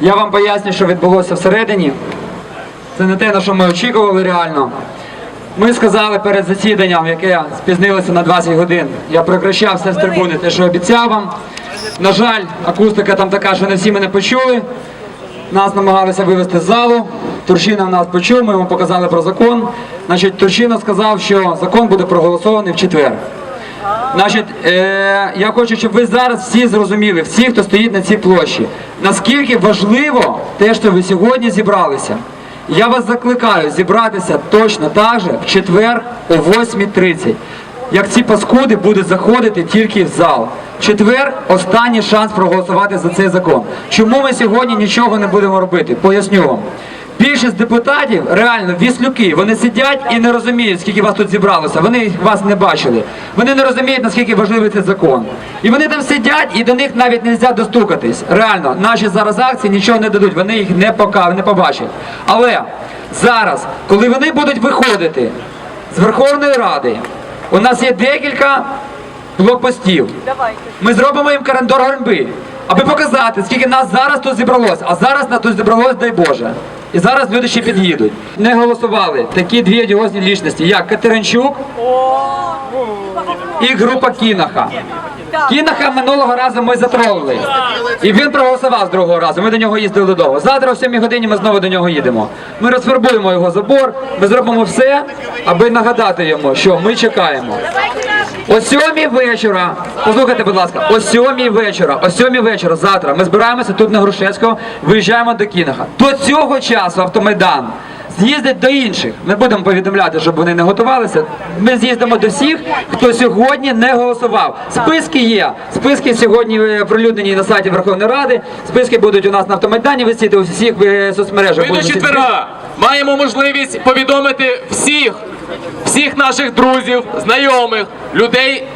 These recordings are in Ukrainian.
Я вам поясню, що відбулося всередині. Це не те, на що ми очікували реально. Ми сказали перед засіданням, яке спізнилося на 20 годин. Я прекращав все з трибуни, те, що обіцяв вам. На жаль, акустика там така, що не всі мене почули. Нас намагалися вивести з залу. Турчина нас почув, ми йому показали про закон. Значить, Турчина сказав, що закон буде проголосований в четвер. Значить, е, я хочу, щоб ви зараз всі зрозуміли, всі, хто стоїть на цій площі, наскільки важливо те, що ви сьогодні зібралися. Я вас закликаю зібратися точно так же в четвер о 8.30. Як ці паскуди будуть заходити тільки в зал. Четвер останній шанс проголосувати за цей закон. Чому ми сьогодні нічого не будемо робити? Поясню вам. Більшість депутатів, реально віслюки, вони сидять і не розуміють, скільки вас тут зібралося. Вони вас не бачили. Вони не розуміють, наскільки важливий цей закон. І вони там сидять, і до них навіть не можна достукатись. Реально, наші зараз акції нічого не дадуть, вони їх не пока не побачать. Але зараз, коли вони будуть виходити з Верховної Ради, у нас є декілька блокпостів. Ми зробимо їм коридор ганьби, аби показати, скільки нас зараз тут зібралось. А зараз нас тут зібралось, дай Боже. І зараз люди ще під'їдуть. Не голосували такі дві одіозні лічності, як Катеринчук і група Кінаха. Кінаха минулого разу ми затролили. І він проголосував з другого разу. Ми до нього їздили довго. Завтра о 7 годині ми знову до нього їдемо. Ми розфарбуємо його забор, ми зробимо все, аби нагадати йому, що ми чекаємо. О сьомій вечора, послухайте, будь ласка, о сьомій вечора, о сьомій вечора, завтра ми збираємося тут на Грушевського, виїжджаємо до Кінаха. До цього часу автомайдан з'їздить до інших. Не будемо повідомляти, щоб вони не готувалися. Ми з'їздимо до всіх, хто сьогодні не голосував. Списки є. Списки сьогодні е, оприлюднені на сайті Верховної Ради. Списки будуть у нас на автомайдані висіти у всіх е, соцмережах. Ми до четверга маємо можливість повідомити всіх, всіх наших друзів, знайомих, людей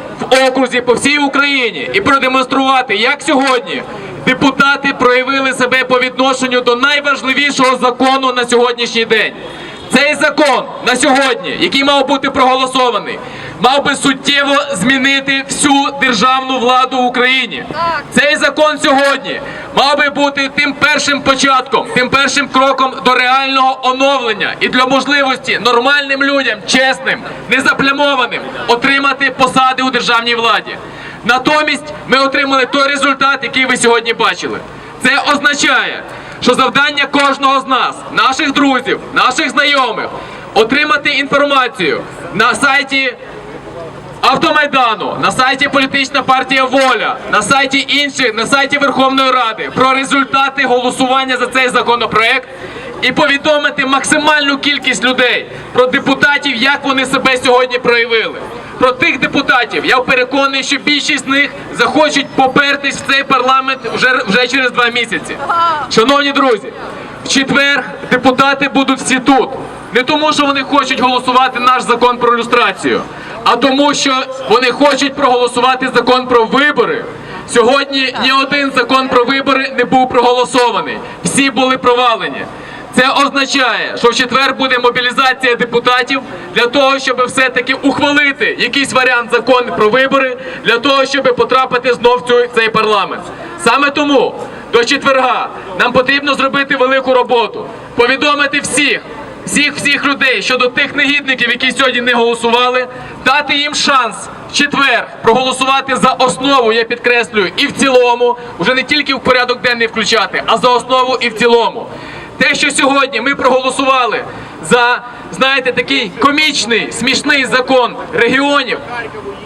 окрузі по всій Україні і продемонструвати, як сьогодні депутати проявили себе по відношенню до найважливішого закону на сьогоднішній день. Цей закон на сьогодні, який мав бути проголосований, мав би суттєво змінити всю державну владу в Україні. Цей закон сьогодні мав би бути тим першим початком, тим першим кроком до реального оновлення і для можливості нормальним людям, чесним, незаплямованим, отримати посади у державній владі. Натомість ми отримали той результат, який ви сьогодні бачили. Це означає, що завдання кожного з нас, наших друзів, наших знайомих, отримати інформацію на сайті Автомайдану, на сайті Політична партія Воля, на сайті інших, на сайті Верховної Ради про результати голосування за цей законопроект і повідомити максимальну кількість людей про депутатів, як вони себе сьогодні проявили. Про тих депутатів я переконаний, що більшість з них захочуть попертись в цей парламент вже, вже через два місяці. Шановні друзі, в четвер депутати будуть всі тут. Не тому, що вони хочуть голосувати наш закон про люстрацію, а тому, що вони хочуть проголосувати закон про вибори. Сьогодні ні один закон про вибори не був проголосований. Всі були провалені. Це означає, що в четвер буде мобілізація депутатів для того, щоб все-таки ухвалити якийсь варіант закону про вибори, для того, щоб потрапити знов в цей парламент. Саме тому до четверга нам потрібно зробити велику роботу, повідомити всіх, всіх всіх людей щодо тих негідників, які сьогодні не голосували, дати їм шанс в четвер проголосувати за основу, я підкреслюю, і в цілому, вже не тільки в порядок денний включати, а за основу і в цілому. Те, що сьогодні ми проголосували за, знаєте, такий комічний, смішний закон регіонів,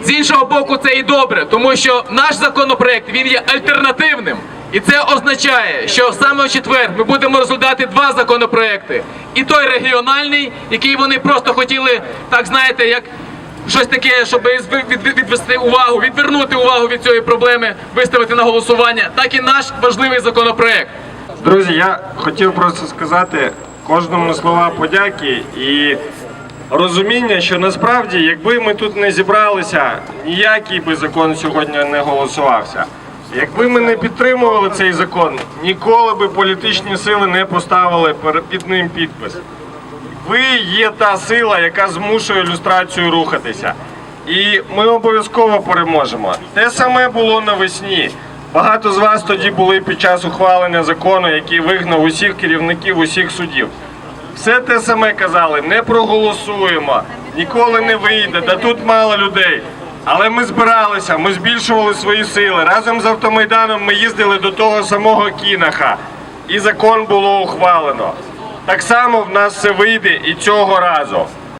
з іншого боку, це і добре, тому що наш законопроект він є альтернативним. І це означає, що саме в четвер ми будемо розглядати два законопроекти. І той регіональний, який вони просто хотіли, так знаєте, як щось таке, щоб відвести увагу, відвернути увагу від цієї проблеми, виставити на голосування, так і наш важливий законопроект. Друзі, я хотів просто сказати кожному слова подяки і розуміння, що насправді, якби ми тут не зібралися, ніякий би закон сьогодні не голосувався. Якби ми не підтримували цей закон, ніколи би політичні сили не поставили під ним підпис. Ви є та сила, яка змушує люстрацію рухатися. І ми обов'язково переможемо. Те саме було навесні. Багато з вас тоді були під час ухвалення закону, який вигнав усіх керівників усіх судів. Все те саме казали, не проголосуємо, ніколи не вийде, да тут мало людей. Але ми збиралися, ми збільшували свої сили. Разом з автомайданом ми їздили до того самого Кінаха, і закон було ухвалено. Так само в нас все вийде і цього разу.